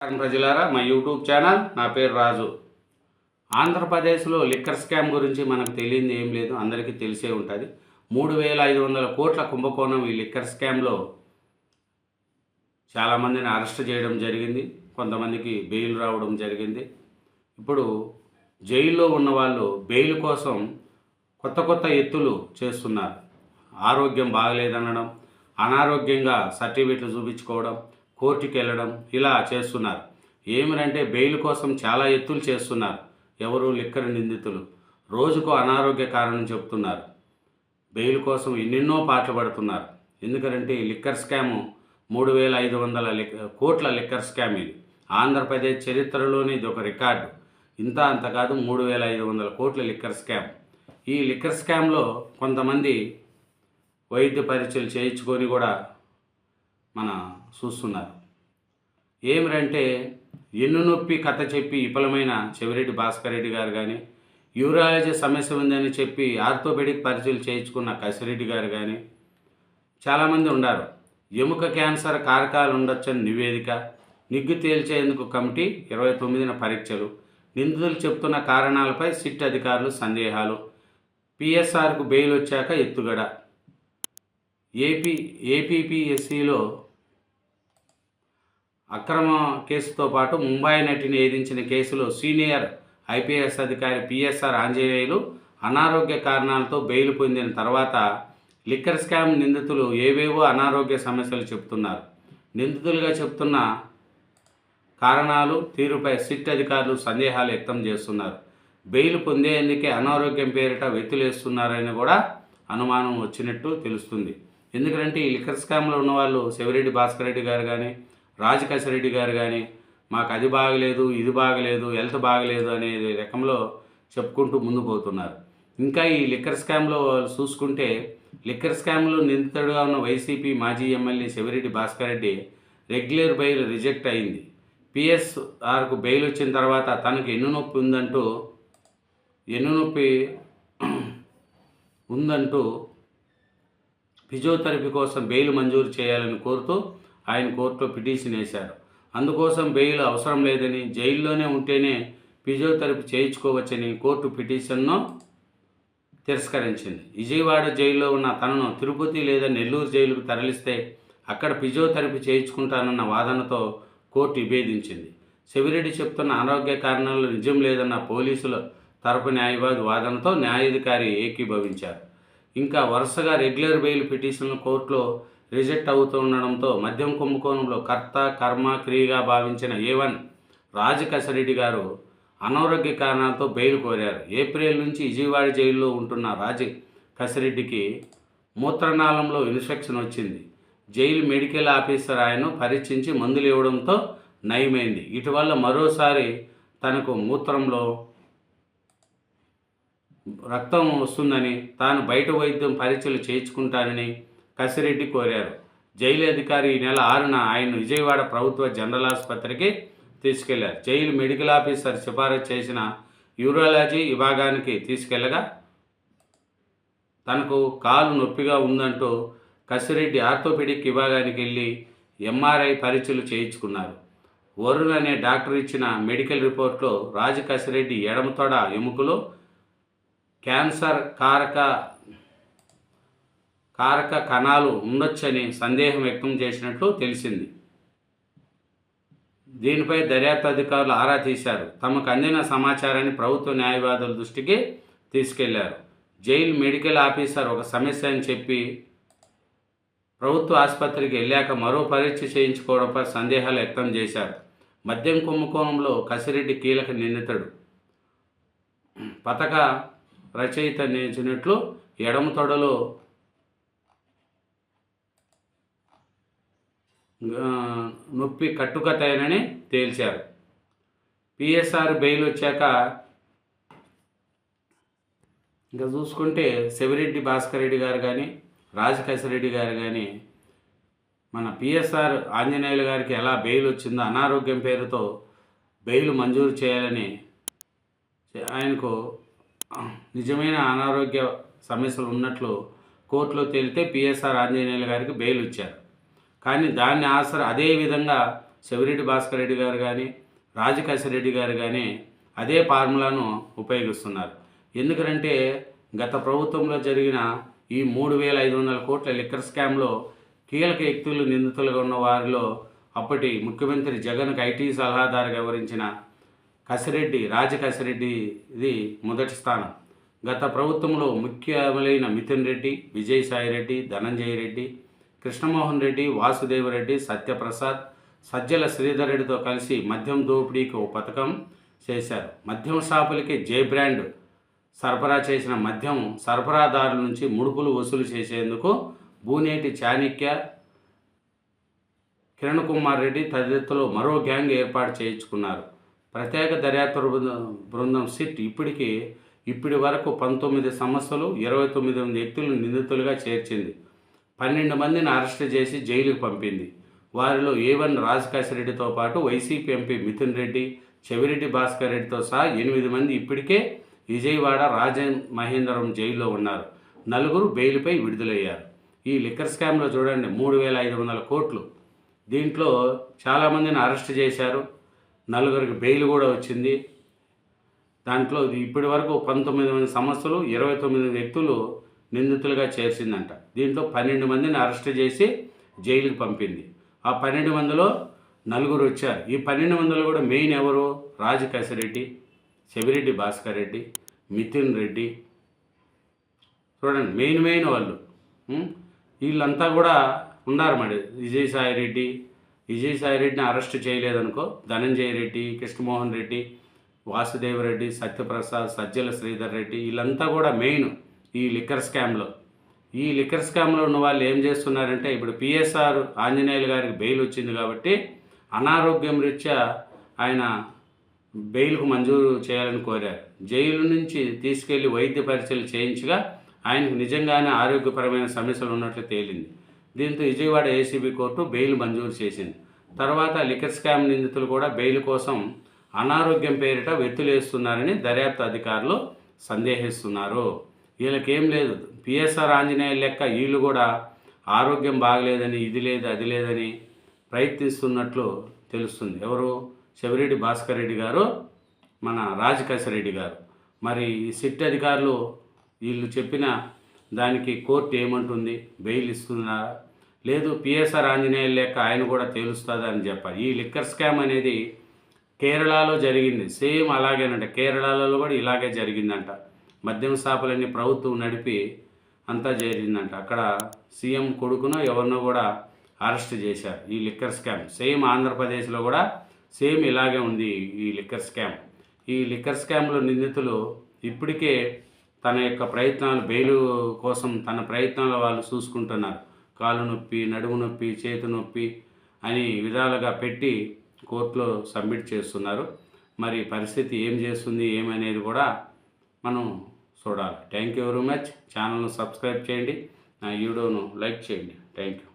ప్రజలారా మా YouTube channel నా పేరు రాజు. ఆంధ్రప్రదేశ్లో లిక్కర్ స్కామ్ గురించి మనకు తెలియంది ఏం లేదు అందరికీ తెలిసే ఉంటుంది. మూడు వేల ఐదు వందల కోట్ల కుంభకోణం ఈ లిక్కర్ స్కామ్లో చాలామందిని అరెస్ట్ చేయడం జరిగింది కొంతమందికి బెయిల్ రావడం జరిగింది. ఇప్పుడు జైల్లో ఉన్న వాళ్ళు బెయిల్ కోసం కొత్త కొత్త ఎత్తులు చేస్తున్నారు. ఆరోగ్యం బాగలేదనడం అనారోగ్యంగా సర్టిఫికెట్లు చూపించుకోవడం కోర్టుకి వెళ్ళడం ఇలా చేస్తున్నారు. ఏమిరంటే బెయిల్ కోసం చాలా ఎత్తులు చేస్తున్నారు. ఎవరు? లిక్కర్ నిందితులు. రోజుకు అనారోగ్య కారణం చెప్తున్నారు బెయిల్ కోసం ఎన్నెన్నో పాటలు పడుతున్నారు. ఎందుకంటే ఈ లిక్కర్ స్కాము మూడు వేల ఐదు వందల లిక్ కోట్ల లిక్కర్ స్కామ్ ఇది. ఆంధ్రప్రదేశ్ చరిత్రలోనే ఇది ఒక రికార్డు. ఇంత అంత కాదు మూడు వేల ఐదు వందల కోట్ల లిక్కర్ స్కామ్. ఈ లిక్కర్ స్కామ్లో కొంతమంది వైద్య పరీక్షలు చేయించుకొని కూడా మన చూస్తున్నారు. ఏమిరంటే ఎన్ను నొప్పి కథ చెప్పి విఫలమైన చెవిరెడ్డి భాస్కర్ రెడ్డి గారు కానీ యూరాలజీ సమస్య ఉందని చెప్పి ఆర్థోపెడిక్ పరీక్షలు చేయించుకున్న కసిరెడ్డి గారు కానీ చాలామంది ఉన్నారు. ఎముక క్యాన్సర్ కారకాలు ఉండొచ్చని నివేదిక నిగ్గు తేల్చేందుకు కమిటీ ఇరవై తొమ్మిదిన పరీక్షలు నిందితులు చెప్తున్న కారణాలపై సిట్ అధికారులు సందేహాలు పిఎస్ఆర్కు బెయిల్ వచ్చాక ఎత్తుగడ. ఏపీ ఏపీపీఎస్సిలో అక్రమ కేసుతో పాటు ముంబై నటిని ఏదించిన కేసులో సీనియర్ ఐపీఎస్ అధికారి పిఎస్ఆర్ ఆంజనేయులు అనారోగ్య కారణాలతో బెయిల్ పొందిన తర్వాత లిక్కర్ స్కామ్ నిందితులు ఏవేవో అనారోగ్య సమస్యలు చెబుతున్నారు. నిందితులుగా చెప్తున్న కారణాలు తీరుపై సిట్ అధికారులు సందేహాలు వ్యక్తం చేస్తున్నారు. బెయిల్ పొందేందుకే అనారోగ్యం పేరిట వెత్తులేస్తున్నారని కూడా అనుమానం వచ్చినట్టు తెలుస్తుంది. ఎందుకంటే ఈ లిక్కర్ స్కామ్లో ఉన్న వాళ్ళు శివరెడ్డి భాస్కర్ రెడ్డి గారు కానీ రాజకేశరెడ్డి గారు కానీ మాకు అది బాగలేదు ఇది బాగలేదు హెల్త్ బాగలేదు అనే రకంలో చెప్పుకుంటూ ముందు పోతున్నారు. ఇంకా ఈ లిక్కర్ స్కామ్లో వాళ్ళు చూసుకుంటే లిక్కర్ స్కామ్లో నిందితుడుగా ఉన్న వైసీపీ మాజీ MLA Shivireddy Bhaskar Reddy regular bail reject అయింది. పిఎస్ఆర్కు బెయిల్ వచ్చిన తర్వాత తనకు ఎన్ను నొప్పి ఉందంటూ ఎన్ను నొప్పి ఉందంటూ ఫిజియోథెరపీ కోసం బెయిల్ మంజూరు చేయాలని కోరుతూ ఆయన కోర్టులో పిటిషన్ వేశారు. అందుకోసం బెయిల్ అవసరం లేదని జైల్లోనే ఉంటేనే ఫిజియోథెరపీ చేయించుకోవచ్చని కోర్టు పిటిషన్ను తిరస్కరించింది. విజయవాడ జైల్లో ఉన్న తనను తిరుపతి లేదా నెల్లూరు జైలుకు తరలిస్తే అక్కడ ఫిజియోథెరపీ చేయించుకుంటానన్న వాదనతో కోర్టు విభేదించింది. శివిరెడ్డి చెప్తున్న అనారోగ్య కారణాలు నిజం లేదన్న పోలీసుల తరపు న్యాయవాది వాదనతో న్యాయాధికారి ఏకీభవించారు. ఇంకా వరుసగా రెగ్యులర్ బెయిల్ పిటిషన్లు కోర్టులో రిజెక్ట్ అవుతూ ఉండడంతో మద్యం కుంభకోణంలో కర్త కర్మ క్రియగా భావించిన ఏవన్ రాజకసరెడ్డి గారు అనారోగ్య కారణాలతో బెయిల్ కోరారు. ఏప్రిల్ నుంచి విజయవాడ జైల్లో ఉంటున్న రాజ కసిరెడ్డికి మూత్రనాళంలో ఇన్ఫెక్షన్ వచ్చింది. జైలు మెడికల్ ఆఫీసర్ ఆయనను పరీక్షించి మందులు ఇవ్వడంతో నయమైంది. ఇటీవల మరోసారి తనకు మూత్రంలో రక్తం వస్తుందని తాను బయట వైద్యం పరీక్షలు చేయించుకుంటానని కసిరెడ్డి కోరారు. జైలు అధికారి ఈ నెల ఆరున ఆయన విజయవాడ ప్రభుత్వ జనరల్ ఆసుపత్రికి తీసుకెళ్ళారు. జైలు మెడికల్ ఆఫీసర్ సిఫారసు చేసిన యూరాలజీ విభాగానికి తీసుకెళ్ళగా తనకు కాలు నొప్పిగా ఉందంటూ కసిరెడ్డి ఆర్థోపెడిక్ విభాగానికి వెళ్ళి ఎంఆర్ఐ పరీక్షలు చేయించుకున్నారు. వరుణ్ అనే డాక్టర్ ఇచ్చిన మెడికల్ రిపోర్ట్లో రాజు కసిరెడ్డి ఎడమతొడ ఎముకలో క్యాన్సర్ కారక కారక కణాలు ఉండొచ్చని సందేహం వ్యక్తం చేసినట్లు తెలిసింది. దీనిపై దర్యాప్తు అధికారులు ఆరా తీశారు. తమకు అందిన సమాచారాన్ని ప్రభుత్వ న్యాయవాదుల దృష్టికి తీసుకెళ్ళారు. జైలు మెడికల్ ఆఫీసర్ ఒక సమస్య అని చెప్పి ప్రభుత్వ ఆసుపత్రికి వెళ్ళాక మరో పరీక్ష చేయించుకోవడంపై సందేహాలు వ్యక్తం చేశారు. మద్యం కుంభకోణంలో కసిరెడ్డి కీలక నిందితుడు. పథక రచయిత నేర్చినట్లు ఎడమ తొడలో నొప్పి కట్టుకతేనని తేల్చారు. పిఎస్ఆర్ బెయిల్ వచ్చాక ఇంకా చూసుకుంటే శివరెడ్డి భాస్కర్ రెడ్డి గారు కానీ రాజకేశరెడ్డి గారు కానీ మన పిఎస్ఆర్ ఆంజనేయులు గారికి ఎలా బెయిల్ వచ్చిందో అనారోగ్యం పేరుతో బెయిల్ మంజూరు చేయాలని ఆయనకు నిజమైన అనారోగ్య సమస్యలు ఉన్నట్లు కోర్టులో తేలితే పిఎస్ఆర్ ఆంజనేయులు గారికి బెయిల్ ఇచ్చారు. కానీ దాన్ని ఆసర అదే విధంగా శివిరెడ్డి భాస్కర్ రెడ్డి గారు కానీ రాజకాశిరెడ్డి గారు కానీ అదే ఫార్ములాను ఉపయోగిస్తున్నారు. ఎందుకంటే గత ప్రభుత్వంలో జరిగిన ఈ మూడు వేల ఐదు వందల కోట్ల లిక్కర్ స్కామ్లో కీలక వ్యక్తులు నిందితులుగా ఉన్న వారిలో అప్పటి ముఖ్యమంత్రి జగన్కు ఐటీ సలహాదారుగా వివరించిన కసిరెడ్డి రాజకసిరెడ్డి ఇది మొదటి స్థానం. గత ప్రభుత్వంలో ముఖ్యములైన మిథున్ రెడ్డి విజయసాయి రెడ్డి ధనంజయ రెడ్డి కృష్ణమోహన్ రెడ్డి వాసుదేవరెడ్డి సత్యప్రసాద్ సజ్జల శ్రీధర్ రెడ్డితో కలిసి మద్యం దోపిడీకి ఓ పథకం చేశారు. మద్యం షాపులకి జే బ్రాండ్ సరఫరా చేసిన మద్యం సరఫరాదారుల నుంచి ముడుపులు వసూలు చేసేందుకు బూనేటి చాణిక్య కిరణ్ కుమార్ రెడ్డి తదితరులు మరో గ్యాంగ్ ఏర్పాటు చేయించుకున్నారు. ప్రత్యేక దర్యాప్తు బృందం బృందం సిట్ ఇప్పటికీ ఇప్పటి వరకు పంతొమ్మిది సమస్యలు ఇరవై తొమ్మిది మంది వ్యక్తులను నిందితులుగా చేర్చింది. పన్నెండు మందిని అరెస్ట్ చేసి జైలుకు పంపింది. వారిలో ఏ వన్ రాజకాశిరెడ్డితో పాటు వైసీపీ ఎంపీ మిథున్ రెడ్డి చెవిరెడ్డి భాస్కర్ రెడ్డితో సహా ఎనిమిది మంది ఇప్పటికే విజయవాడ రాజన్ మహేంద్రం జైల్లో ఉన్నారు. నలుగురు బెయిల్పై విడుదలయ్యారు. ఈ లిక్కర్ స్కామ్లో చూడండి మూడు వేల ఐదు వందల కోట్లు. దీంట్లో చాలామందిని అరెస్ట్ చేశారు. నలుగురికి బెయిల్ కూడా వచ్చింది. దాంట్లో ఇప్పటి వరకు పంతొమ్మిది మంది సంస్థలు ఇరవై తొమ్మిది వ్యక్తులు నిందితులుగా చేర్చిందంట. దీంట్లో పన్నెండు మందిని అరెస్ట్ చేసి జైలుకి పంపింది. ఆ పన్నెండు మందిలో నలుగురు వచ్చారు. ఈ పన్నెండు మందిలో కూడా మెయిన్ ఎవరు? రాజు కసిరెడ్డి చెవిరెడ్డి భాస్కర్ రెడ్డి మిథున్ రెడ్డి. చూడండి మెయిన్ మెయిన్ వాళ్ళు. వీళ్ళంతా కూడా ఉన్నారు మరి. విజయసాయి రెడ్డి. విజయసాయి రెడ్డిని అరెస్ట్ చేయలేదనుకో ధనంజయ రెడ్డి కృష్ణమోహన్ రెడ్డి వాసుదేవరెడ్డి సత్యప్రసాద్ సజ్జల శ్రీధర్ రెడ్డి వీళ్ళంతా కూడా మెయిన్. ఈ లిక్కర్ స్కామ్లో. ఈ లిక్కర్ స్కామ్లో ఉన్న వాళ్ళు ఏం చేస్తున్నారంటే ఇప్పుడు పిఎస్ఆర్ ఆంజనేయులు గారికి బెయిల్ వచ్చింది కాబట్టి అనారోగ్యం రీత్యా ఆయన బెయిల్కు మంజూరు చేయాలని కోరారు. జైలు నుంచి తీసుకెళ్ళి వైద్య పరీక్షలు చేయించగా ఆయనకు నిజంగానే ఆరోగ్యపరమైన సమస్యలు ఉన్నట్లు తేలింది. దీంతో విజయవాడ ఏసీబీ కోర్టు బెయిల్ మంజూరు చేసింది. తర్వాత లిక్కర్ స్కామ్ నిందితులు కూడా బెయిల్ కోసం అనారోగ్యం పేరిట వెత్తులేస్తున్నారని దర్యాప్తు అధికారులు సందేహిస్తున్నారు. వీళ్ళకేం లేదు. పిఎస్ఆర్ ఆంజనేయ లెక్క వీళ్ళు కూడా ఆరోగ్యం బాగలేదని ఇది లేదు అది లేదని ప్రయత్నిస్తున్నట్లు తెలుస్తుంది. ఎవరు? శివరెడ్డి భాస్కర్ రెడ్డి గారు మన రాజకేశరెడ్డి గారు. మరి ఈ సిట్ అధికారులు వీళ్ళు చెప్పిన దానికి కోర్టు ఏమంటుంది? బెయిల్ ఇస్తున్నారా? లేదు పిఎస్ఆర్ ఆంజనేయులు లెక్క ఆయన కూడా తేలుస్తుందని చెప్పాలి. ఈ లిక్కర్ స్కామ్ అనేది కేరళలో జరిగింది. సేమ్ అలాగేనంట. కేరళలో కూడా ఇలాగే జరిగిందంట. మద్యం షాపులన్నీ ప్రభుత్వం నడిపి అంతా జరిగిందంట. అక్కడ సీఎం కొడుకునో ఎవరినో కూడా అరెస్ట్ చేశారు. ఈ లిక్కర్ స్కామ్. సేమ్ ఆంధ్రప్రదేశ్లో కూడా సేమ్ ఇలాగే ఉంది ఈ లిక్కర్ స్కామ్. ఈ లిక్కర్ స్కామ్లో నిందితులు ఇప్పటికే తన యొక్క ప్రయత్నాలు బెయిల్ కోసం తన ప్రయత్నాలు వాళ్ళు చూసుకుంటున్నారు. కాలు నొప్పి నడుము నొప్పి చేతి నొప్పి అని విధాలుగా పెట్టి కోర్టులో సబ్మిట్ చేస్తున్నారు. మరి పరిస్థితి ఏం చేస్తుంది ఏమనేది కూడా మనం చూడాలి. థ్యాంక్ యూ వెరీ మచ్ ఛానల్ను సబ్స్క్రైబ్ చేయండి. నా వీడియోను లైక్ చేయండి. Thank you